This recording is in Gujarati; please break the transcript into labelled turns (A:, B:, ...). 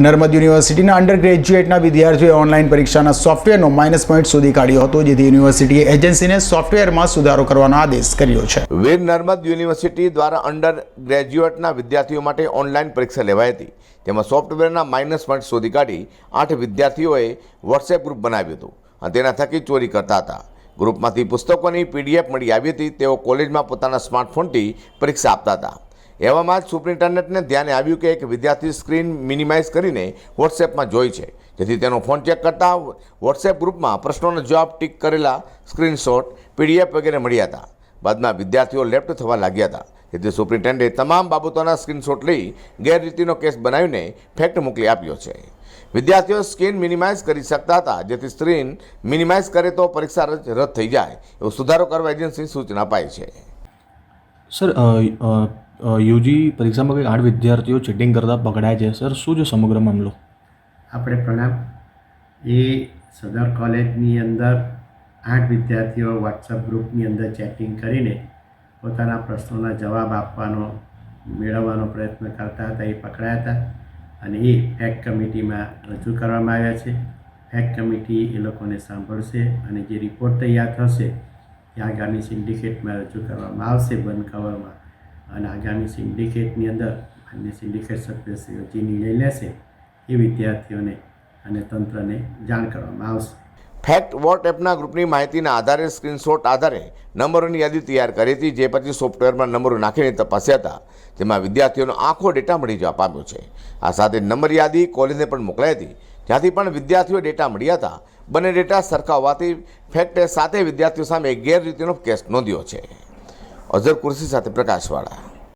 A: નર્મદ યુનિવર્સિટીના અંડર ગ્રેજ્યુએટના વિદ્યાર્થીઓએ ઓનલાઈન પરીક્ષાના સોફ્ટવેરનો માઇનસ પોઈન્ટ શોધી કાઢ્યો હતો, જેથી યુનિવર્સિટીએ એજન્સીને સોફ્ટવેરમાં સુધારો કરવાનો આદેશ કર્યો છે.
B: વીર નર્મદ યુનિવર્સિટી દ્વારા અંડર ગ્રેજ્યુએટના વિદ્યાર્થીઓ માટે ઓનલાઈન પરીક્ષા લેવાઈ હતી. તેમાં સોફ્ટવેરના માઇનસ પોઈન્ટ શોધી કાઢી આઠ વિદ્યાર્થીઓએ વોટ્સએપ ગ્રુપ બનાવ્યું હતું અને તેના થકી ચોરી કરતા હતા. ગ્રુપમાંથી પુસ્તકોની પીડીએફ મળી આવી હતી, તેઓ કોલેજમાં પોતાના સ્માર્ટફોનથી પરીક્ષા આપતા હતા. એવામાં જ સુપ્રિન્ટેન્ડન્ટને ધ્યાને આવ્યું કે એક વિદ્યાર્થી સ્ક્રીન મિનિમાઇઝ કરીને વોટ્સએપમાં જોઈ છે. જેથી તેનો ફોન ચેક કરતા વોટ્સએપ ગ્રુપમાં પ્રશ્નોનો જવાબ ટીક કરેલા સ્ક્રીનશોટ, પીડીએફ વગેરે મળ્યા હતા. બાદમાં વિદ્યાર્થીઓ લેફ્ટ થવા લાગ્યા હતા. જેથી સુપ્રિન્ટેન્ડે તમામ બાબતોના સ્ક્રીનશોટ લઈ ગેરરીતિનો કેસ બનાવીને ફેક્ટ મોકલી આપ્યો છે. વિદ્યાર્થીઓ સ્ક્રીન મિનિમાઇઝ કરી શકતા હતા. જેથી સ્ક્રીન મિનિમાઇઝ કરે તો પરીક્ષા રદ થઈ જાય. એવો સુધારો કરવા એજન્સી સૂચના અપાઈ છે.
C: સર યુજી પરીક્ષામાં કંઈક આઠ વિદ્યાર્થીઓ ચીટિંગ કરતા પકડાય છે. સર, શું છે સમગ્ર મામલો?
D: આપણે પ્રણામ. એ સદર કોલેજની અંદર આઠ વિદ્યાર્થીઓ વોટ્સઅપ ગ્રુપની અંદર ચેટિંગ કરીને પોતાના પ્રશ્નોના જવાબ આપવાનો, મેળવવાનો પ્રયત્ન કરતા હતા, એ પકડાયા હતા. અને એ ફેક કમિટીમાં રજૂ કરવામાં આવ્યા છે. ફેક કમિટી એ લોકોને સાંભળશે અને જે રિપોર્ટ તૈયાર થશે, એ આગામી સિન્ડિકેટમાં રજૂ કરવામાં આવશે, બંધ કવરમાં. અને આગામી સિન્ડિકેટની અંદર અન્ય સિન્ડિકેટ સભ્યશ્રીઓ જે નિર્ણય લેશે એ વિદ્યાર્થીઓને અને તંત્રને જાણ કરવામાં આવશે.
B: ફેક્ટ વોટ એપના ગ્રુપની માહિતીના આધારે સ્ક્રીનશોટ આધારે નંબરોની યાદી તૈયાર કરી હતી, જે પછી સોફ્ટવેરમાં નંબરો નાખીને તપાસ્યા હતા, જેમાં વિદ્યાર્થીઓનો આખો ડેટા મળી જવા પામ્યો છે. આ સાથે નંબર યાદી કોલેજને પણ મોકલાઈ હતી, જ્યાંથી પણ વિદ્યાર્થીઓ ડેટા મળ્યા હતા. બંને ડેટા સરખા હોવાથી ફેક્ટે સાથે વિદ્યાર્થીઓ સામે ગેરરીતિનો કેસ નોંધ્યો છે. અઝર કુર્સી સાથે પ્રકાશવાળા